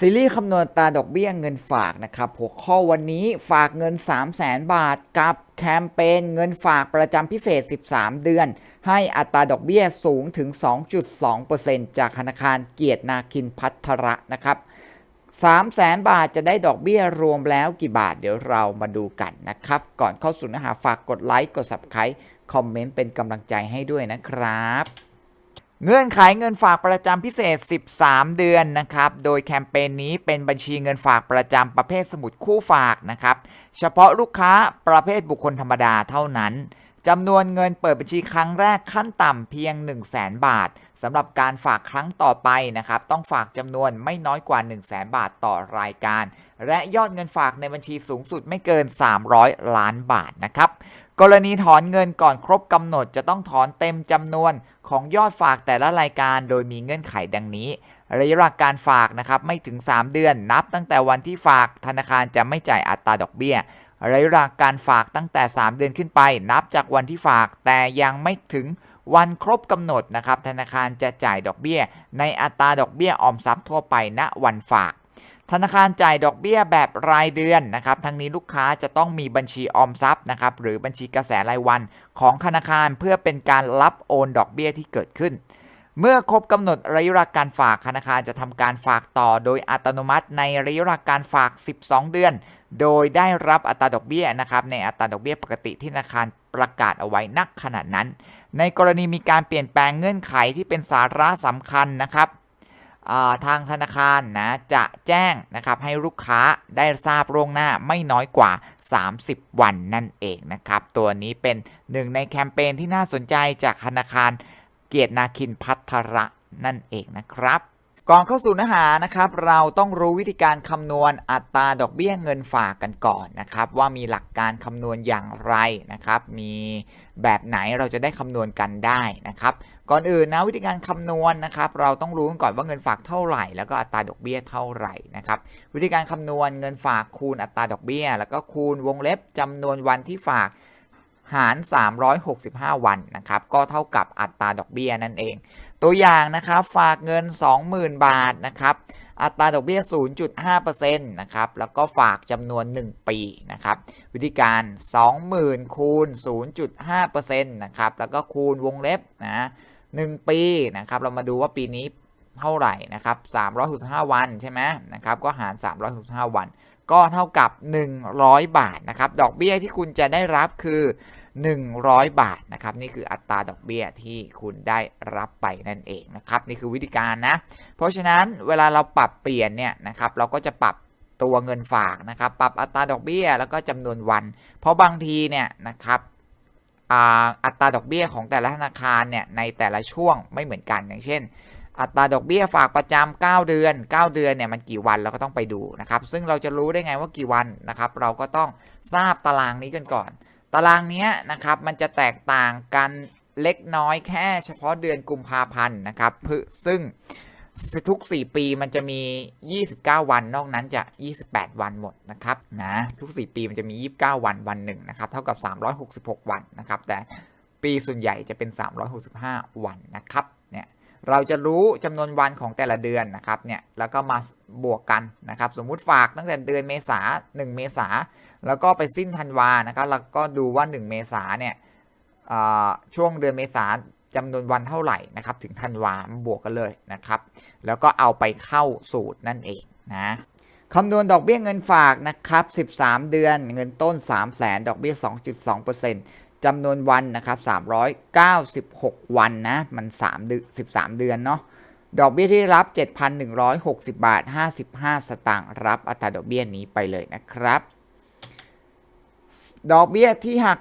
ซีรีส์คำนวณตาดอกเบี้ยเงินฝากนะครับหัวข้อวันนี้ฝากเงิน 3 0 0แสนบาทกับแคมเปญเงินฝากประจำพิเศษ 13 เดือน ให้อัตราดอกเบี้ยสูงถึง 2.2%จากธนาคารเกียรตินาคินพัทระนะครับ3 0 0แสนบาทจะได้ดอกเบี้ยรวมแล้วกี่บาทเดี๋ยวเรามาดูกันนะครับ ก่อนเข้าสู่เนื้อหาฝากกดไลค์กด Subscribe คอมเมนต์เป็นกำลังใจให้ด้วยนะครับ เงื่อนไขเงินฝากประจำพิเศษ 13 เดือนนะครับ โดยแคมเปญนี้เป็นบัญชีเงินฝากประจำประเภทสมุดคู่ฝากนะครับ เฉพาะลูกค้าประเภทบุคคลธรรมดาเท่านั้นจำนวนเงินเปิดบัญชีครั้งแรกขั้นต่ำเพียง 1 0 0 0 0แบาทสำหรับการฝากครั้งต่อไปนะครับ ต้องฝากจำนวนไม่น้อยกว่า 1 0 0 0 0แบาทต่อรายการ และยอดเงินฝากในบัญชีสูงสุดไม่เกิน 300 ล้านบาทนะครับ กรณีถอนเงินก่อนครบกำหนดจะต้องถอนเต็มจำนวน ของยอดฝากแต่ละรายการโดยมีเงื่อนไขดังนี้ระยะเวลาการฝากนะครับไม่ถึง 3 เดือนนับตั้งแต่วันที่ฝากธนาคารจะไม่จ่ายอัตราดอกเบี้ยระยะเวลาการฝากตั้งแต่ 3 เดือนขึ้นไป นับจากวันที่ฝาก แต่ยังไม่ถึงวันครบกำหนดนะครับธนาคารจะจ่ายดอกเบี้ย ในอัตราดอกเบี้ยออมทรัพย์ทั่วไปณวันฝาก ธนาคารจ่ายดอกเบี้ยแบบรายเดือนนะครับ ทั้งนี้ลูกค้าจะต้องมีบัญชีออมทรัพย์นะครับ หรือบัญชีกระแสรายวันของธนาคารเพื่อเป็นการรับโอนดอกเบี้ยที่เกิดขึ้น เมื่อครบกำหนดระยะการฝากธนาคารจะทำการฝากต่อโดยอัตโนมัติในระยะการฝาก 12 เดือน โดยได้รับอัตราดอกเบี้ยนะครับ ในอัตราดอกเบี้ยปกติที่ธนาคารประกาศเอาไว้นักขนาดนั้น ในกรณีมีการเปลี่ยนแปลงเงื่อนไขที่เป็นสาระสำคัญนะครับ ทางธนาคารนะจะแจ้งนะครับให้ลูกค้าได้ทราบล่วงหน้าไม่น้อยกว่า 30 วันนั่นเองนะครับ ตัวนี้เป็นหนึ่งในแคมเปญที่น่าสนใจจากธนาคารเกียรตินาคินพัทระนั่นเองนะครับก่อนเข้าสู่เนื้อหานะครับ เราต้องรู้วิธีการคำนวณอัตราดอกเบี้ยเงินฝากกันก่อนนะครับ ว่ามีหลักการคำนวณอย่างไรนะครับ มีแบบไหนเราจะได้คำนวณกันได้นะครับ ก่อนอื่นนะวิธีการคำนวณนะครับ เราต้องรู้ก่อนว่าเงินฝากเท่าไหร่ แล้วก็อัตราดอกเบี้ยเท่าไหร่นะครับวิธีการคำนวณเงินฝากคูณอัตราดอกเบี้ย แล้วก็คูณวงเล็บจำนวนวันที่ฝากหาร 365 วันนะครับก็เท่ากับอัตราดอกเบี้ยนั่นเอง ตัวอย่างนะครับฝากเงิน 20,000 บาทนะครับอัตราดอกเบี้ย 0.5%นะครับแล้วก็ฝากจำนวน 1 ปีนะครับวิธีการ 20,000คูณ0.5%นะครับแล้วก็คูณวงเล็บนะ 1 ปีนะครับเรามาดูว่าปีนี้เท่าไหร่นะครับ365 วันใช่ไหมนะครับก็หาร 365 วัน ก็เท่ากับ 100 บาทนะครับดอกเบี้ยที่คุณจะได้รับคือ 100 บาทนะครับนี่คืออัตราดอกเบี้ยที่คุณได้รับไปนั่นเองนะครับนี่คือวิธีการนะ เพราะฉะนั้นเวลาเราปรับเปลี่ยนเนี่ยนะครับเราก็จะปรับตัวเงินฝากนะครับ ปรับอัตราดอกเบี้ยแล้วก็จำนวนวัน เพราะบางทีเนี่ยนะครับ อัตราดอกเบี้ยของแต่ละธนาคารเนี่ยในแต่ละช่วงไม่เหมือนกันอย่างเช่น อัตราดอกเบี้ยฝากประจำ9เดือน 9 เดือนเนี่ยมันกี่วันเราก็ต้องไปดูนะครับ ซึ่งเราจะรู้ได้ไงว่ากี่วันนะครับ เราก็ต้องทราบตารางนี้กันก่อน ตารางนี้นะครับมันจะแตกต่างกันเล็กน้อยแค่เฉพาะเดือนกุมภาพันธ์นะครับซึ่ง ทุก 4 ปีมันจะมี 29 วัน นอกนั้นจะ 28 วันหมดนะครับนะทุก 4 ปีมันจะมี 29 วันวันหนึ่งนะครับเท่ากับ 366 วันนะครับแต่ปีส่วนใหญ่จะเป็น 365 วันนะครับเนี่ยเราจะรู้จำนวนวันของแต่ละเดือนนะครับเนี่ยแล้วก็มาบวกกันนะครับสมมุติฝากตั้งแต่เดือนเมษา 1 เมษา แล้วก็ไปสิ้นธันวานะครับแล้วก็ดูว่า 1 เมษาเนี่ยช่วงเดือนเมษา จำนวนวันเท่าไหร่นะครับ ถึงธันวาบวกกันเลยนะครับ แล้วก็เอาไปเข้าสูตรนั่นเองนะคำนวณดอกเบี้ยเงินฝากนะครับ 13 เดือนเงินต้น 3 0 0แสนดอกเบี้ย 2.2%จำนวนวันนะครับ 396 วันนะ มัน3เดือน13 เดือนเนาะ ดอกเบี้ยที่รับ 7,160 บาท 55 สตางค์ รับอัตราดอกเบี้ยนี้ไปเลยนะครับ ดอกเบี้ยที่หัก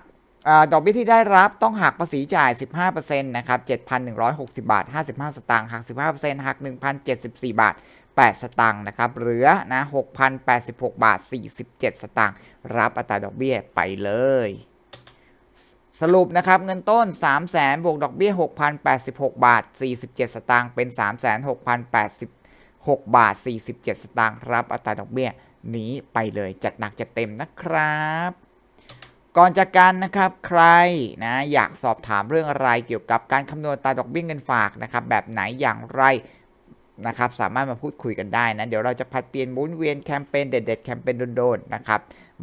ดอกเบี้ยที่ได้รับต้องหักภาษีจ่าย 15%นะครับ7,160 บาท 55 สตางค์หัก 15%หัก 1,074 บาท 8 สตางค์นะครับเหลือนะ6,086 บาท 47 สตางค์รับอัตราดอกเบี้ยไปเลย สรุปนะครับเงินต้น 3 0 0 0 0 0บวกดอกเบี้ย 6,086 บาท 47 สตางค์เป็น 3 6 0 8 6 บาท 47 สตางค์รับอัตราดอกเบี้ยนี้ไปเลยจัดหนักจัดเต็มนะครับ ก่อนจากกันนะครับใครนะอยากสอบถามเรื่องอะไรเกี่ยวกับการคำนวณตาดอกเบี้ยเงินฝากนะครับแบบไหนอย่างไรนะครับสามารถมาพูดคุยกันได้นะ เดี๋ยวเราจะผัดเปลี่ยนหมุนเวียนแคมเปญเด็ดๆแคมเปญโดนๆนะครับ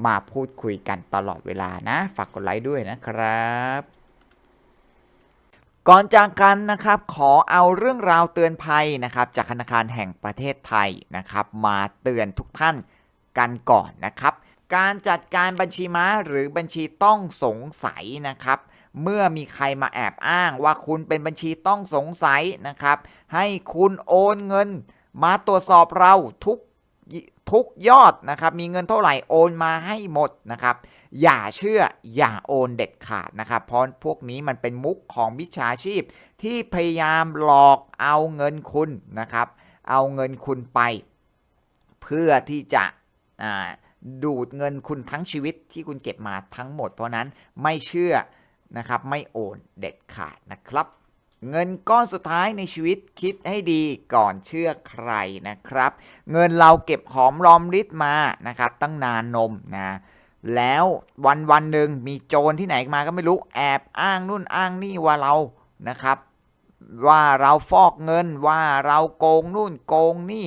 มาพูดคุยกันตลอดเวลานะ ฝากกดไลค์ด้วยนะครับก่อนจากกันนะครับขอเอาเรื่องราวเตือนภัยนะครับจากธนาคารแห่งประเทศไทยนะครับ มาเตือนทุกท่านกันก่อนนะครับ การจัดการบัญชีม้าหรือบัญชีต้องสงสัยนะครับ เมื่อมีใครมาแอบอ้างว่าคุณเป็นบัญชีต้องสงสัยนะครับ ให้คุณโอนเงิน มาตรวจสอบเราทุกทุกยอดนะครับ มีเงินเท่าไหร่โอนมาให้หมดนะครับ อย่าเชื่ออย่าโอนเด็ดขาดนะครับ เพราะพวกนี้มันเป็นมุกของมิจฉาชีพ ที่พยายามหลอกเอาเงินคุณนะครับ เอาเงินคุณไป เพื่อที่จะอ่า ดูดเงินคุณทั้งชีวิตที่คุณเก็บมาทั้งหมด เพราะนั้นไม่เชื่อนะครับไม่โอนเด็ดขาดนะครับ เงินก้อนสุดท้ายในชีวิตคิดให้ดีก่อนเชื่อใครนะครับ เงินเราเก็บหอมรอมริบมานะครับ ตั้งนานนมนะแล้ววันวันหนึ่งมีโจรที่ไหนมาก็ไม่รู้แอบอ้างนู่นอ้างนี่ว่าเรานะครับ ว่าเราฟอกเงินว่าเราโกงนู่นโกงนี่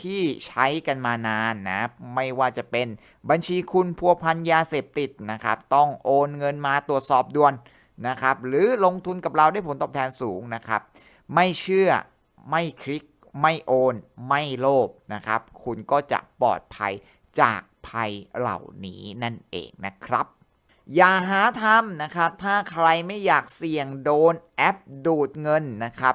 ที่ใช้กันมานานนะ ไม่ว่าจะเป็นบัญชีคุณพัวพันยาเสพติดนะครับ ต้องโอนเงินมาตรวจสอบด่วนนะครับ หรือลงทุนกับเราได้ผลตอบแทนสูงนะครับ ไม่เชื่อไม่คลิก ไม่โอน ไม่โลภนะครับ คุณก็จะปลอดภัยจากภัยเหล่านี้นั่นเองนะครับ อย่าหาทำนะครับ ถ้าใครไม่อยากเสี่ยงโดนแอปดูดเงินนะครับ